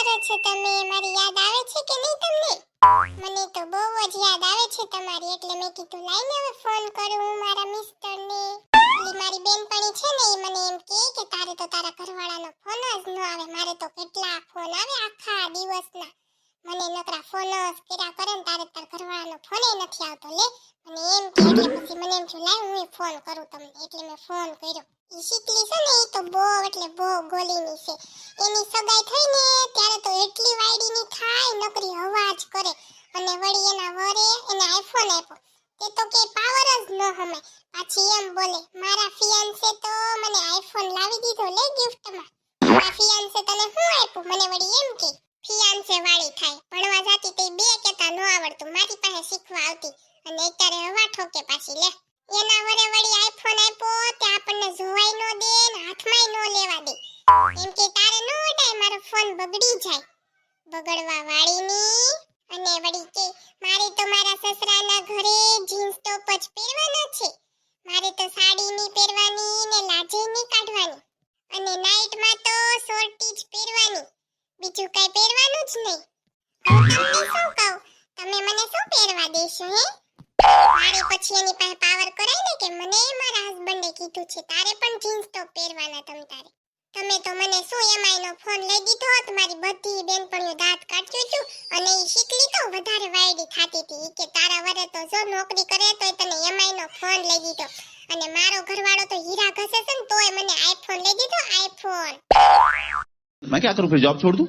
કરો છો તમે? મારી યાદ આવે છે કે નહીં તમને? મને તો બહુ જ યાદ આવે છે તમારી, એટલે મેં કીધું, લાઈને હવે ફોન કરું હું મારા મિસ્ટરને. એટલે મારી બેનપણી છે ને, એ મને એમ કહે કે, તારે તો તારા ઘરવાળાનો ફોન જ ન આવે, મારે તો કેટલા ફોન આવે આખા દિવસના. મને નકરા ફોન જ કર્યા કરે ને, તારે તાર ઘરવાળાનો ફોન નથી આવતો, લે. મને એમ કે એટલે પછી મને એમ થયું, લાઈ, હું ફોન કરું તમને. એટલે મેં ફોન કર્યો. એ શીખલી છે ને એ તો બહુ, એટલે બહુ ગોલીની છે. એની સગાઈ થઈ ને એટલી વાયડીની થાય, નકરી અવાજ કરે. અને વળી એના વરે એને આઈફોન આપ્યો. તે તો કે પાવર જ ન હમે. પાછી એમ બોલે, મારા ફિયાન્સે તો મને આઈફોન લાવી દીધો, લે ગિફ્ટમાં મારા ફિયાન્સે તને શું આપ્યું? મને વળી એમ કે ફિયાન્સે વાળી થાય. ભણવા જાતી તે બે કેતા ન આવડતું. મારી પાસે શીખવા આવતી. અને અત્યારે હવા ઠોકે પાછી, લે. એના વરે વળી આઈફોન આપ્યો, તે આપણને જોવાય ન દે ને હાથમાંય ન લેવા દે. એમ કે, તારે ન ફોન બગડી જાય. બગડવા વાળીની અને વળી કે, મારે તો મારા સસરાના ઘરે જીન્સ ટોપ જ પહેરવાના છે. મારે તો સાડી પહેરવાની ને લાજે કાઢવાની. અને નાઈટમાં તો સોર્ટી જ પહેરવાની. બીજું કઈ પહેરવાનું જ નહીં. શું કહું? તમે મને શું પહેરવા દેશો હે? મારે પછી એની પાસે પાવર કરાય ને કે મને મારા હસબન્ડે કીધું છે, તારે પણ જીન્સ ટોપ પહેરવાના તમ તારે. તમે તો મને શું ઈએમઆઈનો ફોન લઈ દીધો હતો, મારી બધી બેનપણીઓ દાંત કાઢતી છું અને એ શીખલી તો વધારે વાયડી ખાતી હતી. કે તારા વરે તો જો નોકરી કરે તો તને ઈએમઆઈનો ફોન લઈ દીધો. અને મારો ઘરવાળો તો હીરા ઘસે છે ને તોય મને આઈફોન લઈ દીધો, આઈફોન. મેં ક્યાં કરું, ફિર જોબ છોડ દઉં?